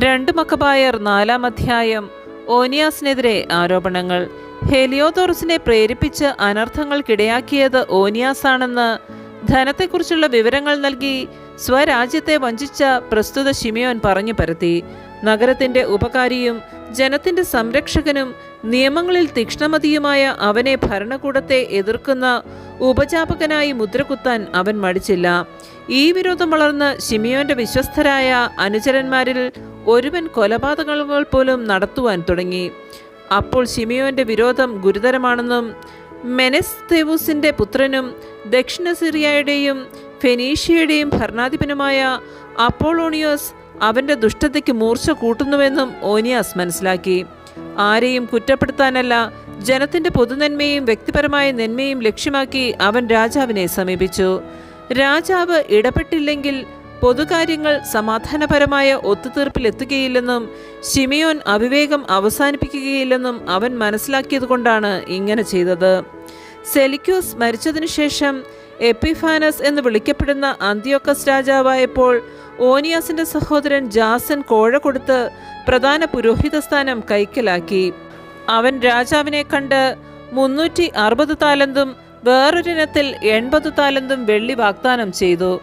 രണ്ട് മക്കബായർ നാലാം അധ്യായം. ഓനിയാസിനെതിരെ ആരോപണങ്ങൾ. ഹെലിയോതോറസിനെ പ്രേരിപ്പിച്ച് അനർത്ഥങ്ങൾക്കിടയാക്കിയത് ഓനിയാസാണെന്ന് ധനത്തെക്കുറിച്ചുള്ള വിവരങ്ങൾ നൽകി സ്വരാജ്യത്തെ വഞ്ചിച്ച പ്രസ്തുത ഷിമിയോൻ പറഞ്ഞു പരത്തി. നഗരത്തിന്റെ ഉപകാരിയും ജനത്തിന്റെ സംരക്ഷകനും നിയമങ്ങളിൽ തീക്ഷ്ണമതിയുമായ അവനെ ഭരണകൂടത്തെ എതിർക്കുന്ന ഉപജാപകനായി മുദ്രകുത്താൻ അവൻ മടിച്ചില്ല. ഈ വിരോധം വളർന്ന് ഷിമിയോന്റെ വിശ്വസ്തരായ അനുചരന്മാരിൽ ഒരുവൻ കൊലപാതകങ്ങൾ പോലും നടത്തുവാൻ തുടങ്ങി. അപ്പോൾ ഷിമിയോന്റെ വിരോധം ഗുരുതരമാണെന്നും മെനസ് തെവൂസിന്റെ പുത്രനും ദക്ഷിണ സിറിയയുടെയും ഫെനീഷ്യയുടെയും ഭരണാധിപനുമായ അപ്പോളോണിയോസ് അവന്റെ ദുഷ്ടതയ്ക്ക് മൂർച്ച കൂട്ടുന്നുവെന്നും ഓനിയാസ് മനസ്സിലാക്കി. ആരെയും കുറ്റപ്പെടുത്താനല്ല ജനത്തിന്റെ പൊതുനന്മയും വ്യക്തിപരമായ നന്മയും ലക്ഷ്യമാക്കി അവൻ രാജാവിനെ സമീപിച്ചു. രാജാവ് ഇടപെട്ടില്ലെങ്കിൽ പൊതുകാര്യങ്ങൾ സമാധാനപരമായ ഒത്തുതീർപ്പിലെത്തുകയില്ലെന്നും ഷിമിയോൻ അവിവേകം അവസാനിപ്പിക്കുകയില്ലെന്നും അവൻ മനസ്സിലാക്കിയതുകൊണ്ടാണ് ഇങ്ങനെ ചെയ്തത്. സെലിക്യൂസ് മരിച്ചതിനു ശേഷം എപ്പിഫാനസ് എന്ന് വിളിക്കപ്പെടുന്ന അന്ത്യോക്കസ് രാജാവായപ്പോൾ ഓനിയാസിന്റെ സഹോദരൻ ജാസൻ കോഴ കൊടുത്ത് പ്രധാന പുരോഹിത സ്ഥാനം കൈക്കലാക്കി. അവൻ രാജാവിനെ കണ്ട് മുന്നൂറ്റി അറുപത് താലന്തും വേറൊരിനത്തിൽ എൺപത് താലന്തും വെള്ളി വാഗ്ദാനം ചെയ്തു.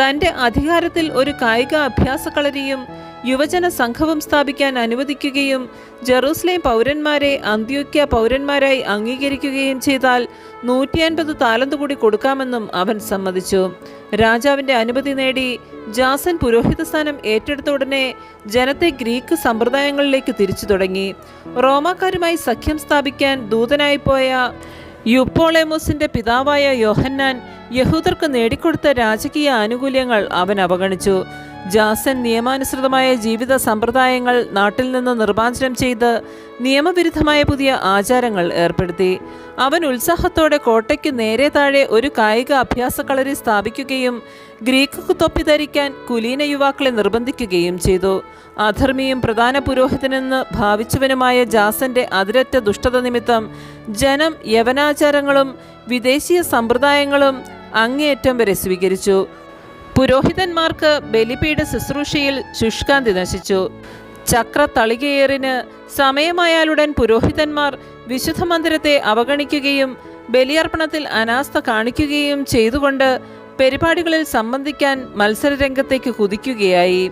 തന്റെ അധികാരത്തിൽ ഒരു കായിക അഭ്യാസക്കളരിയും യുവജന സംഘവും സ്ഥാപിക്കാൻ അനുവദിക്കുകയും ജെറൂസലേം പൗരന്മാരെ അന്ത്യോക്യ പൗരന്മാരായി അംഗീകരിക്കുകയും ചെയ്താൽ നൂറ്റി അൻപത് താലന്ത് കൂടി കൊടുക്കാമെന്നും അവൻ സമ്മതിച്ചു. രാജാവിന്റെ അനുമതി നേടി ജാസൻ പുരോഹിത സ്ഥാനം ഏറ്റെടുത്ത ഉടനെ ജനത്തെ ഗ്രീക്ക് സമ്പ്രദായങ്ങളിലേക്ക് തിരിച്ചു തുടങ്ങി. റോമാക്കാരുമായി സഖ്യം സ്ഥാപിക്കാൻ ദൂതനായി പോയ യുപ്പോളേമോസിന്റെ പിതാവായ യോഹന്നാൻ യഹൂദർക്ക് നേടിക്കൊടുത്ത രാജകീയ ആനുകൂല്യങ്ങൾ അവൻ അവഗണിച്ചു. ജാസൻ നിയമാനുസൃതമായ ജീവിത സമ്പ്രദായങ്ങൾ നാട്ടിൽ നിന്ന് നിർമ്മാർജനം ചെയ്ത് നിയമവിരുദ്ധമായ പുതിയ ആചാരങ്ങൾ ഏർപ്പെടുത്തി. അവൻ ഉത്സാഹത്തോടെ കോട്ടയ്ക്ക് നേരെ താഴെ ഒരു കായിക അഭ്യാസ കളരി സ്ഥാപിക്കുകയും ഗ്രീക്ക് തൊപ്പി ധരിക്കാൻ കുലീന യുവാക്കളെ നിർബന്ധിക്കുകയും ചെയ്തു. അധർമ്മിയും പ്രധാന പുരോഹിതനെന്ന് ഭാവിച്ചവനുമായ ജാസന്റെ അതിരറ്റ ദുഷ്ടത നിമിത്തം ജനം യവനാചാരങ്ങളും വിദേശീയ സമ്പ്രദായങ്ങളും അങ്ങേയറ്റം വരെ സ്വീകരിച്ചു. പുരോഹിതന്മാർക്ക് ബലിപീഠ ശുശ്രൂഷയിൽ ശുഷ്കാന്തി നശിച്ചു. ചക്ര തളികയേറിന് സമയമായാലുടൻ പുരോഹിതന്മാർ വിശുദ്ധ മന്ദിരത്തെ അവഗണിക്കുകയും ബലിയർപ്പണത്തിൽ അനാസ്ഥ കാണിക്കുകയും ചെയ്തുകൊണ്ട് പരിപാടികളിൽ സംബന്ധിക്കാൻ മത്സരരംഗത്തേക്ക് കുതിക്കുകയായി.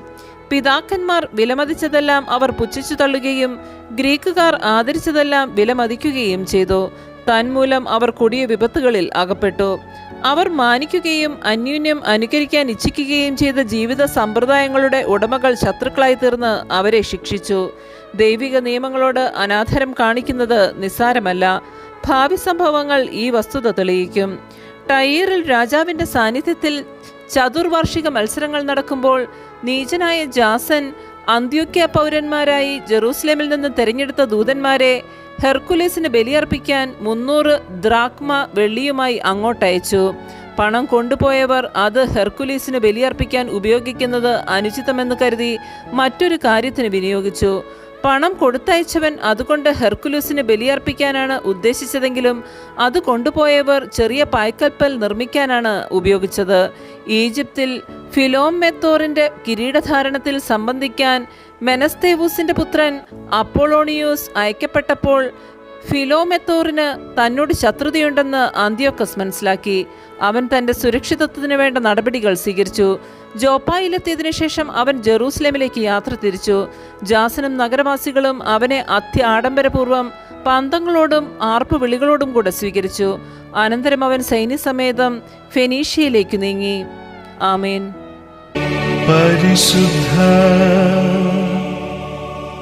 പിതാക്കന്മാർ വിലമതിച്ചതെല്ലാം അവർ പുച്ഛിച്ചു തള്ളുകയും ഗ്രീക്കുകാർ ആദരിച്ചതെല്ലാം വിലമതിക്കുകയും ചെയ്തു. തന്മൂലം അവർ കൊടിയ വിപത്തുകളിൽ അകപ്പെട്ടു. അവർ മാനിക്കുകയും അന്യോന്യം അനുകരിക്കാൻ ഇച്ഛിക്കുകയും ചെയ്ത ജീവിത സമ്പ്രദായങ്ങളുടെ ഉടമകൾ ശത്രുക്കളായി തീർന്ന് അവരെ ശിക്ഷിച്ചു. ദൈവിക നിയമങ്ങളോട് അനാദരം കാണിക്കുന്നത് നിസ്സാരമല്ല. ഭാവി സംഭവങ്ങൾ ഈ വസ്തുത തെളിയിക്കും. ടൈറിൽ രാജാവിന്റെ സാന്നിധ്യത്തിൽ ചതുർവാർഷിക മത്സരങ്ങൾ നടക്കുമ്പോൾ നീചനായ ജാസൻ അന്ത്യോക്യ പൗരന്മാരായി ജെറൂസലേമിൽ നിന്ന് തെരഞ്ഞെടുത്ത ദൂതന്മാരെ ഹെർക്കുലേസിന് ബലിയർപ്പിക്കാൻ മുന്നൂറ് ദ്രാക്മ വെള്ളിയുമായി അങ്ങോട്ടയച്ചു പണം കൊണ്ടുപോയവർ അത് ഹെർക്കുലീസിന് ബലിയർപ്പിക്കാൻ ഉപയോഗിക്കുന്നത് അനുചിതമെന്ന് കരുതി മറ്റൊരു കാര്യത്തിന് വിനിയോഗിച്ചു. പണം കൊടുത്തയച്ചവൻ അതുകൊണ്ട് ഹെർക്കുലൂസിന് ബലിയർപ്പിക്കാനാണ് ഉദ്ദേശിച്ചതെങ്കിലും അത് കൊണ്ടുപോയവർ ചെറിയ പായ്ക്കൽപ്പൽ നിർമ്മിക്കാനാണ് ഉപയോഗിച്ചത്. ഈജിപ്തിൽ ഫിലോമെത്തോറിന്റെ കിരീടധാരണത്തിൽ സംബന്ധിക്കാൻ മെനസ്തേവൂസിന്റെ പുത്രൻ അപ്പോളോണിയൂസ് അയക്കപ്പെട്ടപ്പോൾ ഫിലോമെത്തോറിന് തന്നോട് ശത്രുതയുണ്ടെന്ന് ആന്തിയോക്കസ് മനസ്സിലാക്കി. അവൻ തന്റെ സുരക്ഷിതത്വത്തിന് വേണ്ട നടപടികൾ സ്വീകരിച്ചു. ജോപ്പായിലെത്തിയതിനു ശേഷം അവൻ ജെറൂസലേമിലേക്ക് യാത്ര തിരിച്ചു. ജാസനും നഗരവാസികളും അവനെ അത്യ ആഡംബരപൂർവം പന്തങ്ങളോടും ആർപ്പ് വിളികളോടും കൂടെ സ്വീകരിച്ചു. അനന്തരം അവൻ സൈന്യസമേതം ഫെനീഷ്യയിലേക്ക് നീങ്ങി. ആമേൻ. പരിശുദ്ധ